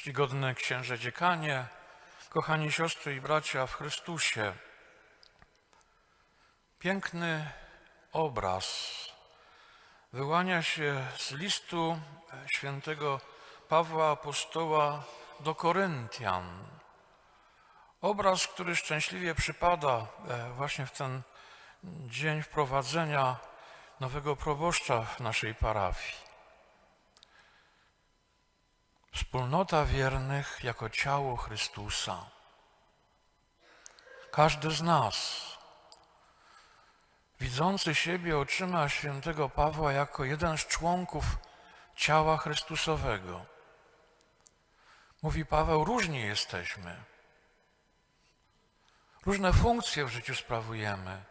Czcigodny księże dziekanie, kochani siostry i bracia w Chrystusie. Piękny obraz wyłania się z listu świętego Pawła Apostoła do Koryntian. Obraz, który szczęśliwie przypada e, właśnie w ten dzień wprowadzenia nowego proboszcza w naszej parafii. Wspólnota wiernych jako ciało Chrystusa. Każdy z nas, widzący siebie oczyma świętego Pawła jako jeden z członków ciała Chrystusowego. Mówi Paweł, różni jesteśmy. Różne funkcje w życiu sprawujemy.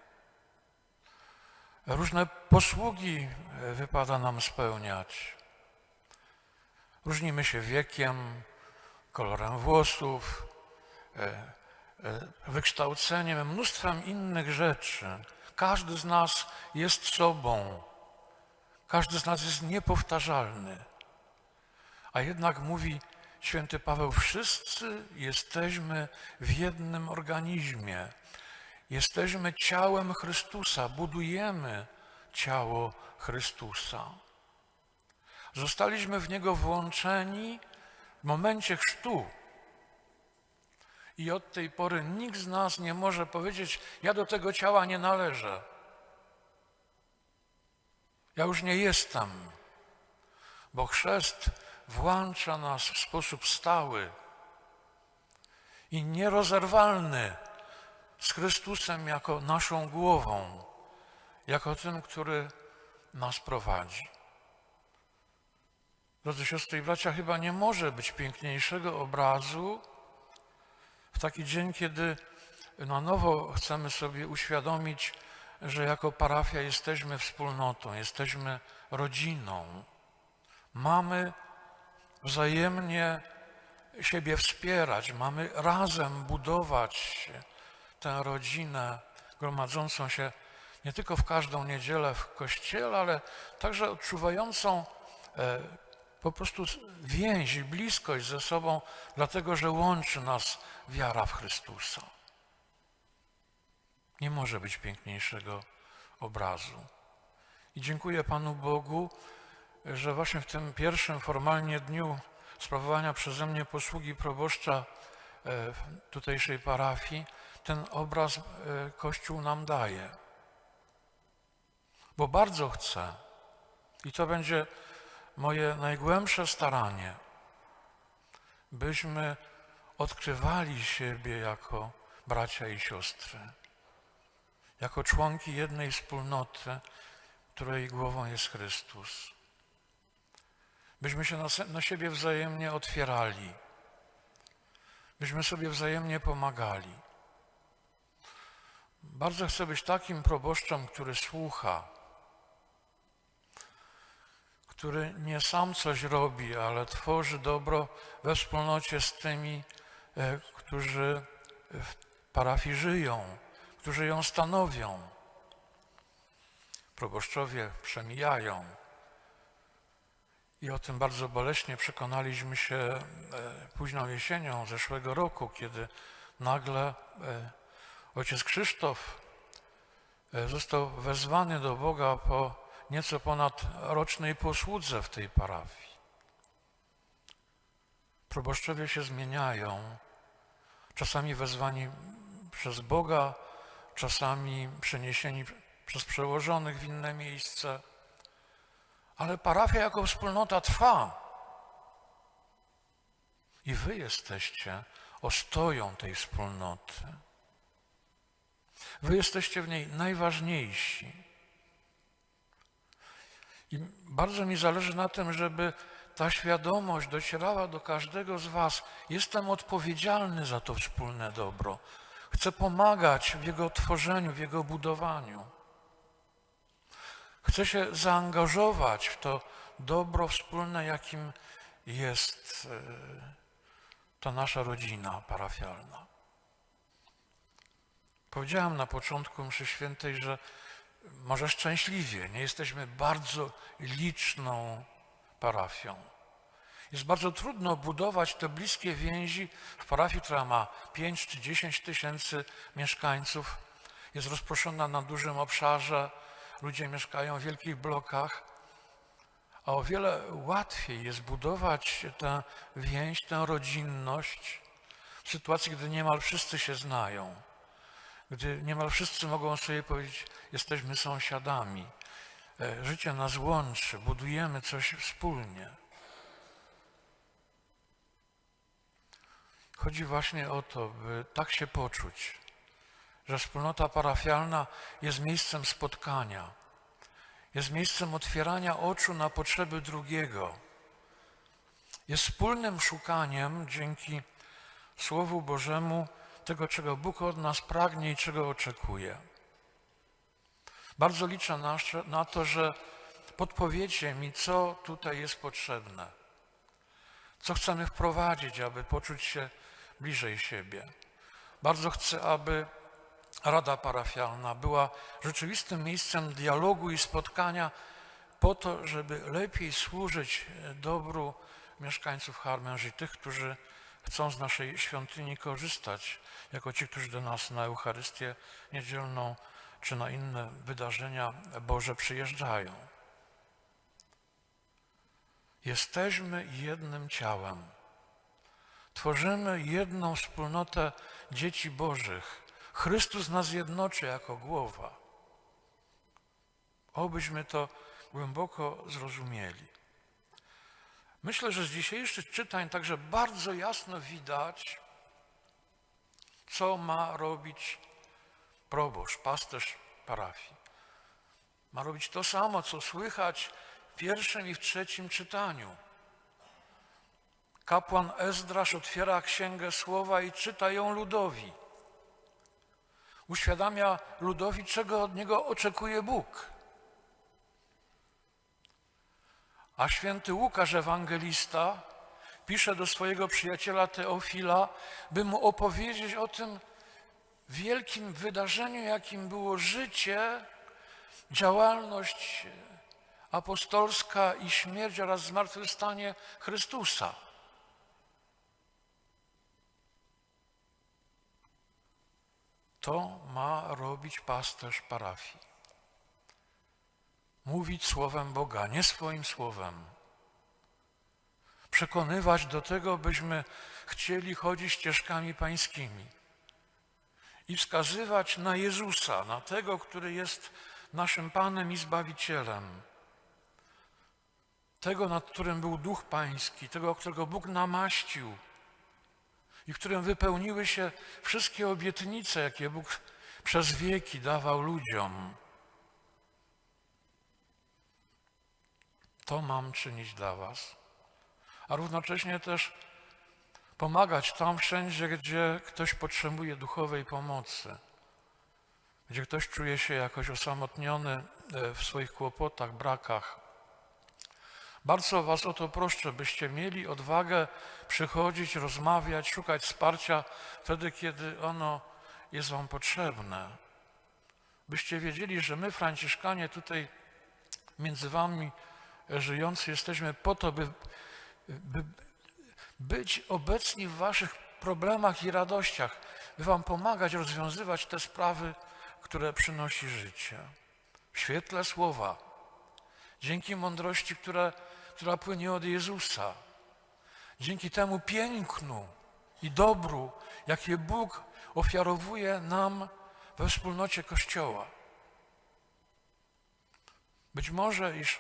Różne posługi wypada nam spełniać. Różnimy się wiekiem, kolorem włosów, e, e, wykształceniem, mnóstwem innych rzeczy. Każdy z nas jest sobą. Każdy z nas jest niepowtarzalny. A jednak mówi święty Paweł, wszyscy jesteśmy w jednym organizmie. Jesteśmy ciałem Chrystusa, budujemy ciało Chrystusa. Zostaliśmy w niego włączeni w momencie chrztu. I od tej pory nikt z nas nie może powiedzieć: Ja do tego ciała nie należę. Ja już nie jestem, bo chrzest włącza nas w sposób stały i nierozerwalny z Chrystusem jako naszą głową, jako tym, który nas prowadzi. Drodzy siostry i bracia, chyba nie może być piękniejszego obrazu w taki dzień, kiedy na nowo chcemy sobie uświadomić, że jako parafia jesteśmy wspólnotą, jesteśmy rodziną. Mamy wzajemnie siebie wspierać, mamy razem budować tę rodzinę gromadzącą się nie tylko w każdą niedzielę w kościele, ale także odczuwającą e, po prostu więź, bliskość ze sobą, dlatego że łączy nas wiara w Chrystusa. Nie może być piękniejszego obrazu. I dziękuję Panu Bogu, że właśnie w tym pierwszym formalnie dniu sprawowania przeze mnie posługi proboszcza e, tutejszej parafii, ten obraz e, Kościół nam daje. Bo bardzo chcę, i to będzie moje najgłębsze staranie, byśmy odkrywali siebie jako bracia i siostry, jako członki jednej wspólnoty, której głową jest Chrystus. Byśmy się na, na siebie wzajemnie otwierali, byśmy sobie wzajemnie pomagali. Bardzo chcę być takim proboszczem, który słucha, który nie sam coś robi, ale tworzy dobro we wspólnocie z tymi, e, którzy w parafii żyją, którzy ją stanowią. Proboszczowie przemijają. I o tym bardzo boleśnie przekonaliśmy się e, późną jesienią zeszłego roku, kiedy nagle e, ojciec Krzysztof został wezwany do Boga po nieco ponad rocznej posłudze w tej parafii. Proboszczowie się zmieniają, czasami wezwani przez Boga, czasami przeniesieni przez przełożonych w inne miejsce, ale parafia jako wspólnota trwa. I wy jesteście ostoją tej wspólnoty. Wy jesteście w niej najważniejsi. I bardzo mi zależy na tym, żeby ta świadomość docierała do każdego z Was. Jestem odpowiedzialny za to wspólne dobro. Chcę pomagać w jego tworzeniu, w jego budowaniu. Chcę się zaangażować w to dobro wspólne, jakim jest e, ta nasza rodzina parafialna. Powiedziałem na początku mszy świętej, że może szczęśliwie, nie jesteśmy bardzo liczną parafią. Jest bardzo trudno budować te bliskie więzi w parafii, która ma 5 czy 10 tysięcy mieszkańców, jest rozproszona na dużym obszarze, ludzie mieszkają w wielkich blokach, a o wiele łatwiej jest budować tę więź, tę rodzinność w sytuacji, gdy niemal wszyscy się znają, gdy niemal wszyscy mogą sobie powiedzieć, jesteśmy sąsiadami, e, życie nas łączy, budujemy coś wspólnie. Chodzi właśnie o to, by tak się poczuć, że wspólnota parafialna jest miejscem spotkania, jest miejscem otwierania oczu na potrzeby drugiego, jest wspólnym szukaniem dzięki Słowu Bożemu tego, czego Bóg od nas pragnie i czego oczekuje. Bardzo liczę na, na to, że podpowiecie mi, co tutaj jest potrzebne, co chcemy wprowadzić, aby poczuć się bliżej siebie. Bardzo chcę, aby Rada Parafialna była rzeczywistym miejscem dialogu i spotkania po to, żeby lepiej służyć dobru mieszkańców Harmęży tych, którzy chcą z naszej świątyni korzystać, jako ci, którzy do nas na Eucharystię niedzielną czy na inne wydarzenia Boże przyjeżdżają. Jesteśmy jednym ciałem. Tworzymy jedną wspólnotę dzieci Bożych. Chrystus nas jednoczy jako głowa. Obyśmy to głęboko zrozumieli. Myślę, że z dzisiejszych czytań także bardzo jasno widać, co ma robić proboszcz, pasterz parafii. Ma robić to samo, co słychać w pierwszym i w trzecim czytaniu. Kapłan Ezdrasz otwiera księgę słowa i czyta ją ludowi. Uświadamia ludowi, czego od niego oczekuje Bóg. A święty Łukasz, ewangelista, pisze do swojego przyjaciela Teofila, by mu opowiedzieć o tym wielkim wydarzeniu, jakim było życie, działalność apostolska i śmierć oraz zmartwychwstanie Chrystusa. To ma robić pasterz parafii. Mówić słowem Boga, nie swoim słowem. Przekonywać do tego, byśmy chcieli chodzić ścieżkami pańskimi i wskazywać na Jezusa, na tego, który jest naszym Panem i Zbawicielem. Tego, nad którym był Duch Pański, tego, którego Bóg namaścił i którym wypełniły się wszystkie obietnice, jakie Bóg przez wieki dawał ludziom. To mam czynić dla Was, a równocześnie też pomagać tam wszędzie, gdzie ktoś potrzebuje duchowej pomocy, gdzie ktoś czuje się jakoś osamotniony e, w swoich kłopotach, brakach. Bardzo Was o to proszę, byście mieli odwagę przychodzić, rozmawiać, szukać wsparcia wtedy, kiedy ono jest Wam potrzebne. Byście wiedzieli, że my, Franciszkanie, tutaj między Wami żyjący, jesteśmy po to, by, by być obecni w Waszych problemach i radościach, by Wam pomagać rozwiązywać te sprawy, które przynosi życie. W świetle słowa, dzięki mądrości, które, która płynie od Jezusa, dzięki temu pięknu i dobru, jakie Bóg ofiarowuje nam we wspólnocie Kościoła. Być może, iż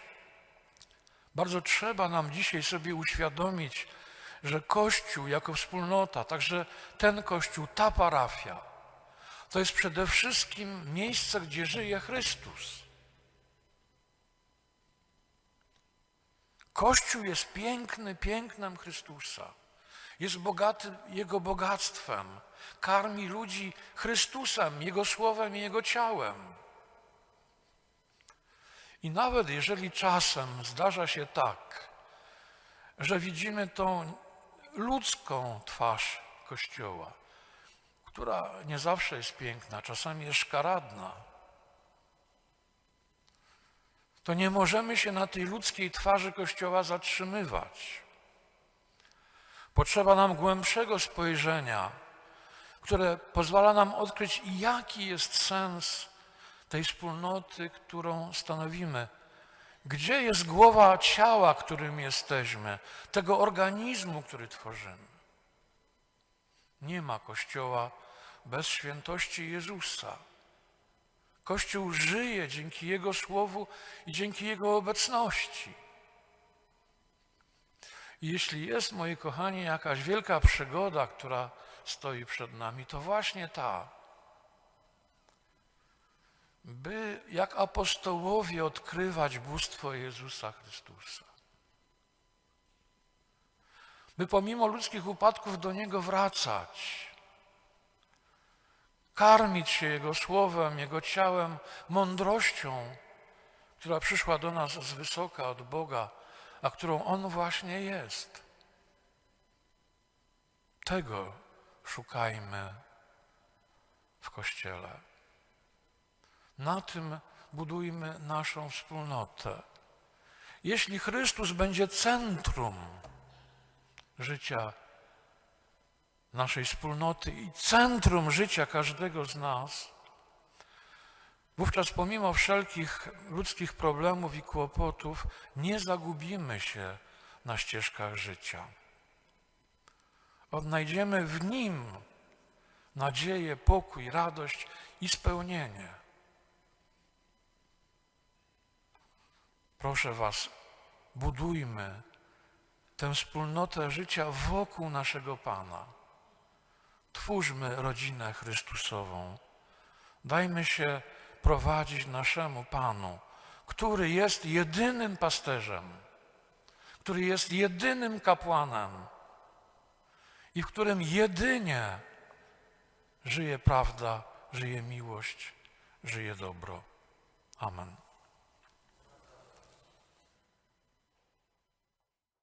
bardzo trzeba nam dzisiaj sobie uświadomić, że Kościół jako wspólnota, także ten Kościół, ta parafia, to jest przede wszystkim miejsce, gdzie żyje Chrystus. Kościół jest piękny, pięknem Chrystusa. Jest bogaty Jego bogactwem. Karmi ludzi Chrystusem, Jego słowem i Jego ciałem. I nawet jeżeli czasem zdarza się tak, że widzimy tą ludzką twarz Kościoła, która nie zawsze jest piękna, czasami jest szkaradna, to nie możemy się na tej ludzkiej twarzy Kościoła zatrzymywać. Potrzeba nam głębszego spojrzenia, które pozwala nam odkryć, jaki jest sens tej wspólnoty, którą stanowimy. Gdzie jest głowa ciała, którym jesteśmy, tego organizmu, który tworzymy? Nie ma Kościoła bez świętości Jezusa. Kościół żyje dzięki Jego Słowu i dzięki Jego obecności. Jeśli jest, moi kochani, jakaś wielka przygoda, która stoi przed nami, to właśnie ta. By jak apostołowie odkrywać bóstwo Jezusa Chrystusa. By pomimo ludzkich upadków do Niego wracać. Karmić się Jego słowem, Jego ciałem, mądrością, która przyszła do nas z wysoka od Boga a którą On właśnie jest. Tego szukajmy w Kościele. Na tym budujmy naszą wspólnotę. Jeśli Chrystus będzie centrum życia naszej wspólnoty i centrum życia każdego z nas, Wówczas pomimo wszelkich ludzkich problemów i kłopotów nie zagubimy się na ścieżkach życia. Odnajdziemy w Nim nadzieję, pokój, radość i spełnienie. Proszę Was, budujmy tę wspólnotę życia wokół naszego Pana. Twórzmy rodzinę Chrystusową. Dajmy się prowadzić naszemu Panu, który jest jedynym pasterzem, który jest jedynym kapłanem i w którym jedynie żyje prawda, żyje miłość, żyje dobro. Amen.